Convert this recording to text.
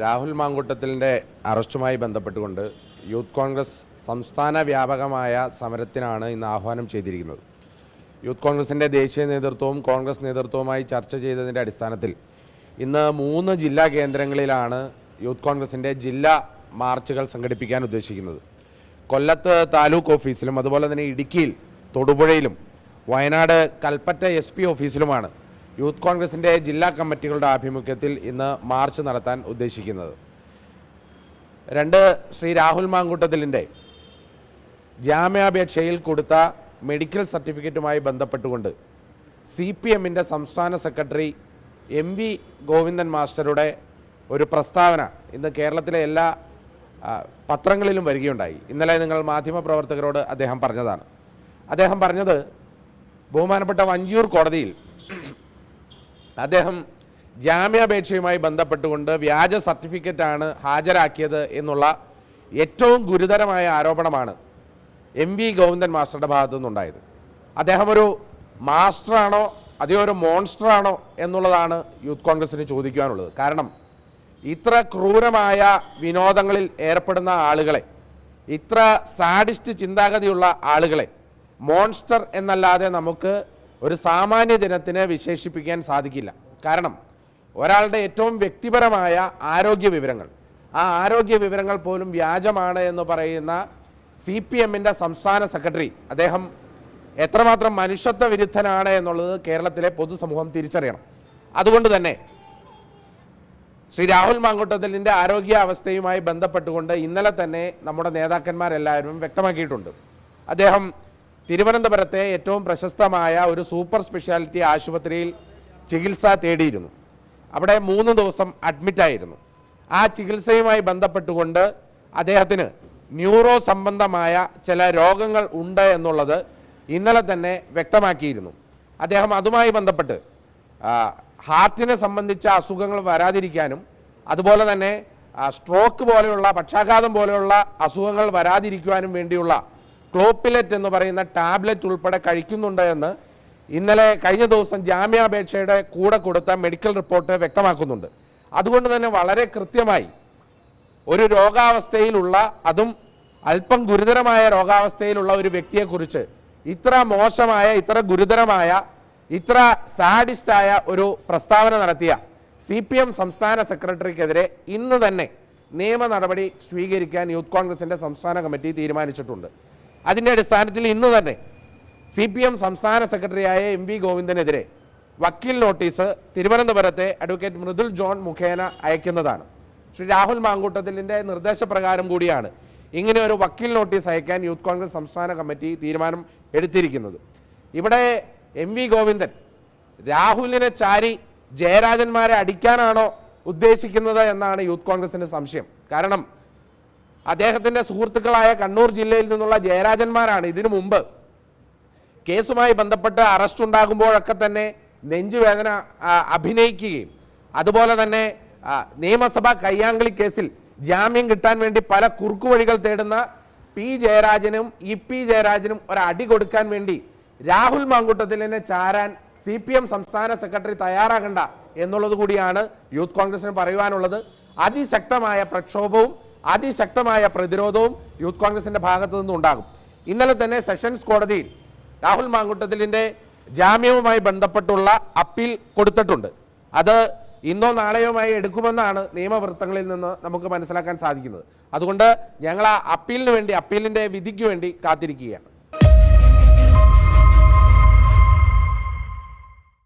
രാഹുൽ മാങ്കൂട്ടത്തിലിന്റെ അറസ്റ്റുമായി ബന്ധപ്പെട്ടുകൊണ്ട് യൂത്ത് കോൺഗ്രസ് സംസ്ഥാന വ്യാപകമായ സമരത്തിനാണ് ഇന്ന് ആഹ്വാനം ചെയ്തിരിക്കുന്നത്. യൂത്ത് കോൺഗ്രസിന്റെ ദേശീയ നേതൃത്വവും കോൺഗ്രസ് നേതൃത്വവുമായി ചർച്ച ചെയ്തതിന്റെ അടിസ്ഥാനത്തിൽ ഇന്ന് മൂന്ന് ജില്ലാ കേന്ദ്രങ്ങളിലാണ് യൂത്ത് കോൺഗ്രസിന്റെ ജില്ലാ മാർച്ചുകൾ സംഘടിപ്പിക്കാൻ ഉദ്ദേശിക്കുന്നത്. കൊല്ലത്ത് താലൂക്ക് ഓഫീസിലും അതുപോലെ തന്നെ ഇടുക്കിയിൽ തൊടുപുഴയിലും വയനാട് കൽപ്പറ്റ എസ് ഓഫീസിലുമാണ് യൂത്ത് കോൺഗ്രസിന്റെ ജില്ലാ കമ്മിറ്റികളുടെ ആഭിമുഖ്യത്തിൽ ഇന്ന് മാർച്ച് നടത്താൻ ഉദ്ദേശിക്കുന്നത്. രണ്ട് ശ്രീ രാഹുൽ മാങ്കൂട്ടത്തിലിന്റെ ജാമ്യാപേക്ഷയിൽ കൊടുത്ത മെഡിക്കൽ സർട്ടിഫിക്കറ്റുമായി ബന്ധപ്പെട്ടുകൊണ്ട് സി പി എമ്മിന്റെ സംസ്ഥാന സെക്രട്ടറി എം വി ഗോവിന്ദൻ മാസ്റ്ററുടെ ഒരു പ്രസ്താവന ഇന്ന് കേരളത്തിലെ എല്ലാ പത്രങ്ങളിലും വരികയുണ്ടായി. ഇന്നലെ നിങ്ങൾ മാധ്യമപ്രവർത്തകരോട് അദ്ദേഹം പറഞ്ഞതാണ്. അദ്ദേഹം പറഞ്ഞത് ബഹുമാനപ്പെട്ട വഞ്ചിയൂർ കോടതിയിൽ അദ്ദേഹം ജാമ്യാപേക്ഷയുമായി ബന്ധപ്പെട്ടുകൊണ്ട് വ്യാജ സർട്ടിഫിക്കറ്റാണ് ഹാജരാക്കിയത് എന്നുള്ള ഏറ്റവും ഗുരുതരമായ ആരോപണമാണ് എം വി ഗോവിന്ദൻ മാസ്റ്ററുടെ ഭാഗത്തു നിന്നുണ്ടായത്. അദ്ദേഹം ഒരു മാസ്റ്ററാണോ അതേ ഒരു മോൺസ്റ്ററാണോ എന്നുള്ളതാണ് യൂത്ത് കോൺഗ്രസിന് ചോദിക്കുവാനുള്ളത്. കാരണം ഇത്ര ക്രൂരമായ വിനോദങ്ങളിൽ ഏർപ്പെടുന്ന ആളുകളെ ഇത്ര സാഡിസ്റ്റ് ചിന്താഗതിയുള്ള ആളുകളെ മോൺസ്റ്റർ എന്നല്ലാതെ നമുക്ക് ഒരു സാമാന്യ ജനത്തിന് വിശേഷിപ്പിക്കാൻ സാധിക്കില്ല. കാരണം ഒരാളുടെ ഏറ്റവും വ്യക്തിപരമായ ആരോഗ്യ വിവരങ്ങൾ ആ ആരോഗ്യ വിവരങ്ങൾ പോലും വ്യാജമാണ് എന്ന് പറയുന്ന സി പി എമ്മിന്റെ സംസ്ഥാന സെക്രട്ടറി അദ്ദേഹം എത്രമാത്രം മനുഷ്യത്വ വിരുദ്ധനാണ് എന്നുള്ളത് കേരളത്തിലെ പൊതുസമൂഹം തിരിച്ചറിയണം. അതുകൊണ്ട് തന്നെ ശ്രീ രാഹുൽ മാങ്കൂട്ടത്തിലിന്റെ ആരോഗ്യാവസ്ഥയുമായി ബന്ധപ്പെട്ടുകൊണ്ട് ഇന്നലെ തന്നെ നമ്മുടെ നേതാക്കന്മാരെല്ലാവരും വ്യക്തമാക്കിയിട്ടുണ്ട്. അദ്ദേഹം തിരുവനന്തപുരത്തെ ഏറ്റവും പ്രശസ്തമായ ഒരു സൂപ്പർ സ്പെഷ്യാലിറ്റി ആശുപത്രിയിൽ ചികിത്സ തേടിയിരുന്നു. അവിടെ മൂന്ന് ദിവസം അഡ്മിറ്റായിരുന്നു ആ ചികിത്സയുമായി ബന്ധപ്പെട്ടുകൊണ്ട് അദ്ദേഹത്തിന് ന്യൂറോ സംബന്ധമായ ചില രോഗങ്ങൾ ഉണ്ട് എന്നുള്ളത് ഇന്നലെ തന്നെ വ്യക്തമാക്കിയിരുന്നു. അദ്ദേഹം അതുമായി ബന്ധപ്പെട്ട് ഹാർട്ടിനെ സംബന്ധിച്ച അസുഖങ്ങൾ വരാതിരിക്കാനും അതുപോലെ തന്നെ സ്ട്രോക്ക് പോലെയുള്ള പക്ഷാഘാതം പോലെയുള്ള അസുഖങ്ങൾ വരാതിരിക്കുവാനും വേണ്ടിയുള്ള ക്ലോപ്പിലെറ്റ് എന്ന് പറയുന്ന ടാബ്ലറ്റ് ഉൾപ്പെടെ കഴിക്കുന്നുണ്ട് എന്ന് ഇന്നലെ കഴിഞ്ഞ ദിവസം ജാമ്യാപേക്ഷയുടെ കൂടെ കൊടുത്ത മെഡിക്കൽ റിപ്പോർട്ട് വ്യക്തമാക്കുന്നുണ്ട്. അതുകൊണ്ട് തന്നെ വളരെ കൃത്യമായി ഒരു രോഗാവസ്ഥയിലുള്ള അതും അല്പം ഗുരുതരമായ രോഗാവസ്ഥയിലുള്ള ഒരു വ്യക്തിയെക്കുറിച്ച് ഇത്ര മോശമായ ഇത്ര ഗുരുതരമായ ഇത്ര സാഡിസ്റ്റായ ഒരു പ്രസ്താവന നടത്തിയ സി പി എം സംസ്ഥാന സെക്രട്ടറിക്കെതിരെ ഇന്ന് തന്നെ നിയമ നടപടി സ്വീകരിക്കാൻ യൂത്ത് കോൺഗ്രസിന്റെ സംസ്ഥാന കമ്മിറ്റി തീരുമാനിച്ചിട്ടുണ്ട്. അതിന്റെ അടിസ്ഥാനത്തിൽ ഇന്ന് തന്നെ സി പി എം സംസ്ഥാന സെക്രട്ടറിയായ എം വി ഗോവിന്ദനെതിരെ വക്കീൽ നോട്ടീസ് തിരുവനന്തപുരത്തെ അഡ്വക്കേറ്റ് മൃദുൽ ജോൺ മുഖേന അയക്കുന്നതാണ്. ശ്രീ രാഹുൽ മാങ്കൂട്ടത്തിലിന്റെ നിർദ്ദേശപ്രകാരം കൂടിയാണ് ഇങ്ങനെ ഒരു വക്കീൽ നോട്ടീസ് അയക്കാൻ യൂത്ത് കോൺഗ്രസ് സംസ്ഥാന കമ്മിറ്റി തീരുമാനം എടുത്തിരിക്കുന്നത്. ഇവിടെ എം വി ഗോവിന്ദൻ രാഹുലിനെ ചാരി ജയരാജന്മാരെ അടിക്കാനാണോ ഉദ്ദേശിക്കുന്നത് എന്നാണ് യൂത്ത് കോൺഗ്രസിന്റെ സംശയം. കാരണം അദ്ദേഹത്തിന്റെ സുഹൃത്തുക്കളായ കണ്ണൂർ ജില്ലയിൽ നിന്നുള്ള ജയരാജന്മാരാണ് ഇതിനു മുമ്പ്. കേസുമായി ബന്ധപ്പെട്ട് അറസ്റ്റ് ഉണ്ടാകുമ്പോഴൊക്കെ തന്നെ നെഞ്ചുവേദന അഭിനയിക്കുകയും അതുപോലെ തന്നെ നിയമസഭാ കയ്യാങ്കളി കേസിൽ ജാമ്യം കിട്ടാൻ വേണ്ടി പല കുറുക്കുവഴികൾ തേടുന്ന പി ജയരാജനും ഇ പി ജയരാജനും ഒരു അടി കൊടുക്കാൻ വേണ്ടി രാഹുൽ മാങ്കുട്ടത്തിലിനെ ചാരാൻ സി പി എം സംസ്ഥാന സെക്രട്ടറി തയ്യാറാകണ്ട എന്നുള്ളത് കൂടിയാണ് യൂത്ത് കോൺഗ്രസിന് പറയുവാനുള്ളത്. അതിശക്തമായ പ്രക്ഷോഭവും അതിശക്തമായ പ്രതിരോധവും യൂത്ത് കോൺഗ്രസിന്റെ ഭാഗത്തു നിന്നും ഉണ്ടാകും. ഇന്നലെ തന്നെ സെഷൻസ് കോടതിയിൽ രാഹുൽ മാങ്കുട്ടത്തിലിന്റെ ജാമ്യവുമായി ബന്ധപ്പെട്ടുള്ള അപ്പീൽ കൊടുത്തിട്ടുണ്ട്. അത് ഇന്നോ നാളെയുമായി എടുക്കുമെന്നാണ് നിയമവൃത്തങ്ങളിൽ നിന്ന് നമുക്ക് മനസ്സിലാക്കാൻ സാധിക്കുന്നത്. അതുകൊണ്ട് ഞങ്ങൾ ആ അപ്പീലിന് വേണ്ടി അപ്പീലിന്റെ വിധിക്ക് വേണ്ടി കാത്തിരിക്കുകയാണ്.